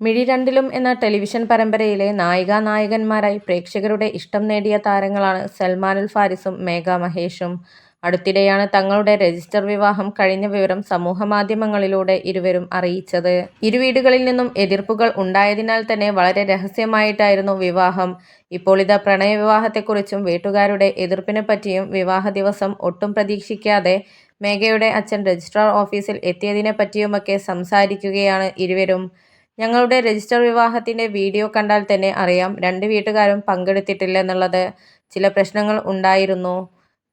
മിഴി രണ്ടിലും എന്ന ടെലിവിഷൻ പരമ്പരയിലെ നായികാനായകന്മാരായി പ്രേക്ഷകരുടെ ഇഷ്ടം നേടിയ താരങ്ങളാണ് സൽമാനുൽ ഫാരിസും മേഘ മഹേഷും. അടുത്തിടെയാണ് തങ്ങളുടെ രജിസ്റ്റർ വിവാഹം കഴിഞ്ഞ വിവരം സമൂഹമാധ്യമങ്ങളിലൂടെ ഇരുവരും അറിയിച്ചത്. ഇരുവീടുകളിൽ നിന്നും എതിർപ്പുകൾ ഉണ്ടായതിനാൽ തന്നെ വളരെ രഹസ്യമായിട്ടായിരുന്നു വിവാഹം. ഇപ്പോൾ ഇതാ പ്രണയവിവാഹത്തെക്കുറിച്ചും വീട്ടുകാരുടെ എതിർപ്പിനെ പറ്റിയും വിവാഹ ദിവസം ഒട്ടും പ്രതീക്ഷിക്കാതെ മേഘയുടെ അച്ഛൻ രജിസ്ട്രാർ ഓഫീസിൽ എത്തിയതിനെ പറ്റിയുമൊക്കെ സംസാരിക്കുകയാണ് ഇരുവരും. ഞങ്ങളുടെ രജിസ്റ്റർ വിവാഹത്തിന്റെ വീഡിയോ കണ്ടാൽ തന്നെ അറിയാം രണ്ട് വീട്ടുകാരും പങ്കെടുത്തിട്ടില്ല എന്നുള്ളത് ചില പ്രശ്നങ്ങൾ ഉണ്ടായിരുന്നു.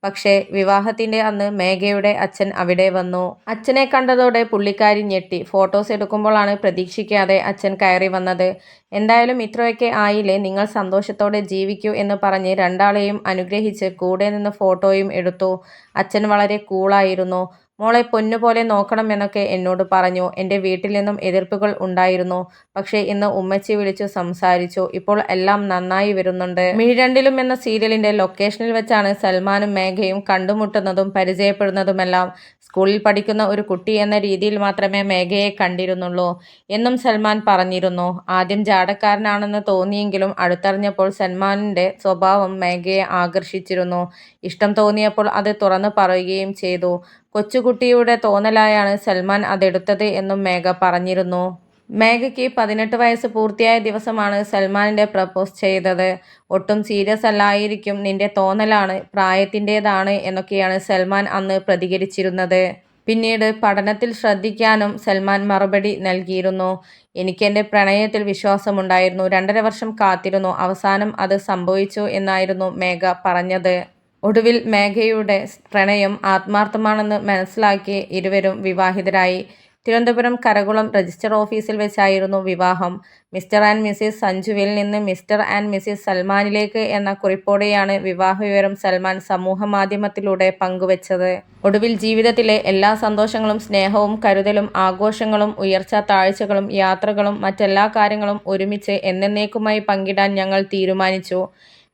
പക്ഷേ വിവാഹത്തിന്റെ അന്ന് മേഘയുടെ അച്ഛൻ അവിടെ വന്നു. അച്ഛനെ കണ്ടതോടെ പുള്ളിക്കാരി ഞെട്ടി. ഫോട്ടോസ് എടുക്കുമ്പോഴാണ് പ്രതീക്ഷിക്കാതെ അച്ഛൻ കയറി വന്നത്. എന്തായാലും ഇത്രയൊക്കെ ആയില്ലേ നിങ്ങൾ സന്തോഷത്തോടെ ജീവിക്കൂ എന്ന് പറഞ്ഞ് രണ്ടാളെയും അനുഗ്രഹിച്ച് കൂടെ നിന്ന് ഫോട്ടോയും എടുത്തു. അച്ഛൻ വളരെ കൂളായിരുന്നു. മോളെ പൊന്നുപോലെ നോക്കണം എന്നൊക്കെ എന്നോട് പറഞ്ഞു. എന്റെ വീട്ടിൽ നിന്നും എതിർപ്പുകൾ ഉണ്ടായിരുന്നു. പക്ഷേ ഇന്ന് ഉമ്മച്ചി വിളിച്ചു സംസാരിച്ചു. ഇപ്പോൾ എല്ലാം നന്നായി വരുന്നുണ്ട്. മിഴണ്ടിലും എന്ന സീരിയലിന്റെ ലൊക്കേഷനിൽ വെച്ചാണ് സൽമാനും മേഘയും കണ്ടുമുട്ടുന്നതും പരിചയപ്പെടുന്നതുമെല്ലാം. സ്കൂളിൽ പഠിക്കുന്ന ഒരു കുട്ടി എന്ന രീതിയിൽ മാത്രമേ മേഘയെ കണ്ടിരുന്നുള്ളൂ എന്നും സൽമാൻ പറഞ്ഞിരുന്നു. ആദ്യം ജാടക്കാരനാണെന്ന് തോന്നിയെങ്കിലും അടുത്തറിഞ്ഞപ്പോൾ സൽമാന്റെ സ്വഭാവം മേഘയെ ആകർഷിച്ചിരുന്നു. ഇഷ്ടം തോന്നിയപ്പോൾ അത് തുറന്നു പറയുകയും ചെയ്തു. കൊച്ചുകുട്ടിയുടെ തോന്നലായാണ് സൽമാൻ അതെടുത്തത് എന്നും മേഘ പറഞ്ഞിരുന്നു. മേഘയ്ക്ക് പതിനെട്ട് വയസ്സ് പൂർത്തിയായ ദിവസമാണ് സൽമാനിന്റെ പ്രപ്പോസ് ചെയ്തത്. ഒട്ടും സീരിയസ് അല്ലായിരിക്കും നിന്റെ തോന്നലാണ് പ്രായത്തിന്റേതാണ് എന്നൊക്കെയാണ് സൽമാൻ അന്ന് പ്രതികരിച്ചിരുന്നത്. പിന്നീട് പഠനത്തിൽ ശ്രദ്ധിക്കാനും സൽമാൻ മറുപടി നൽകിയിരുന്നു. എനിക്കെന്റെ പ്രണയത്തിൽ വിശ്വാസമുണ്ടായിരുന്നു. രണ്ടര വർഷം കാത്തിരുന്നു. അവസാനം അത് സംഭവിച്ചു എന്നായിരുന്നു മേഘ പറഞ്ഞത്. ഒടുവിൽ മേഘയുടെ പ്രണയം ആത്മാർത്ഥമാണെന്ന് മനസ്സിലാക്കി ഇരുവരും വിവാഹിതരായി. തിരുവനന്തപുരം കരകുളം രജിസ്റ്റർ ഓഫീസിൽ വെച്ചായിരുന്നു വിവാഹം. മിസ്റ്റർ ആൻഡ് മിസ്സിസ് സഞ്ജുവിൽ നിന്ന് മിസ്റ്റർ ആൻഡ് മിസ്സിസ് സൽമാനിലേക്ക് എന്ന കുറിപ്പോടെയാണ് വിവാഹവിവരം സൽമാൻ സമൂഹ മാധ്യമത്തിലൂടെ പങ്കുവച്ചത് ഒടുവിൽ ജീവിതത്തിലെ എല്ലാ സന്തോഷങ്ങളും സ്നേഹവും കരുതലും ആഘോഷങ്ങളും ഉയർച്ച താഴ്ചകളും യാത്രകളും മറ്റെല്ലാ കാര്യങ്ങളും ഒരുമിച്ച് എന്നേക്കുമായി പങ്കിടാൻ ഞങ്ങൾ തീരുമാനിച്ചു.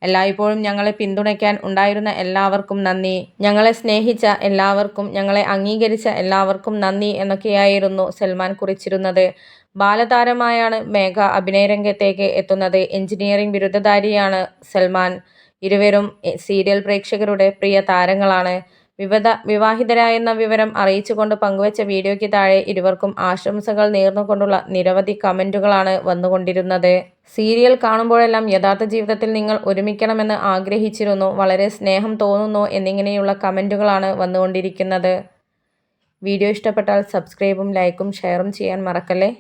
എല്ലായ്പ്പോഴും ഞങ്ങളെ പിന്തുണയ്ക്കാൻ ഉണ്ടായിരുന്ന എല്ലാവർക്കും നന്ദി. ഞങ്ങളെ സ്നേഹിച്ച എല്ലാവർക്കും ഞങ്ങളെ അംഗീകരിച്ച എല്ലാവർക്കും നന്ദി എന്നൊക്കെയായിരുന്നു സൽമാൻ കുറിച്ചിരുന്നത്. ബാലതാരമായാണ് മേഘ അഭിനയരംഗത്തേക്ക് എത്തുന്നത്. എഞ്ചിനീയറിംഗ് ബിരുദധാരിയാണ് സൽമാൻ. ഇരുവരും സീരിയൽ പ്രേക്ഷകരുടെ പ്രിയ താരങ്ങളാണ്. വിവാഹിതരായെന്ന വിവരം അറിയിച്ചുകൊണ്ട് പങ്കുവച്ച വീഡിയോയ്ക്ക് താഴെ ഇരുവർക്കും ആശംസകൾ നേർന്നുകൊണ്ടുള്ള നിരവധി കമന്റുകളാണ് വന്നുകൊണ്ടിരുന്നത്. സീരിയൽ കാണുമ്പോഴെല്ലാം യഥാർത്ഥ ജീവിതത്തിൽ നിങ്ങൾ ഒരുമിക്കണമെന്ന് ആഗ്രഹിച്ചിരുന്നു. വളരെ സ്നേഹം തോന്നുന്നു എന്നിങ്ങനെയുള്ള കമന്റുകളാണ് വന്നുകൊണ്ടിരിക്കുന്നത്. വീഡിയോ ഇഷ്ടപ്പെട്ടാൽ സബ്സ്ക്രൈബും ലൈക്കും ഷെയറും ചെയ്യാൻ മറക്കല്ലേ.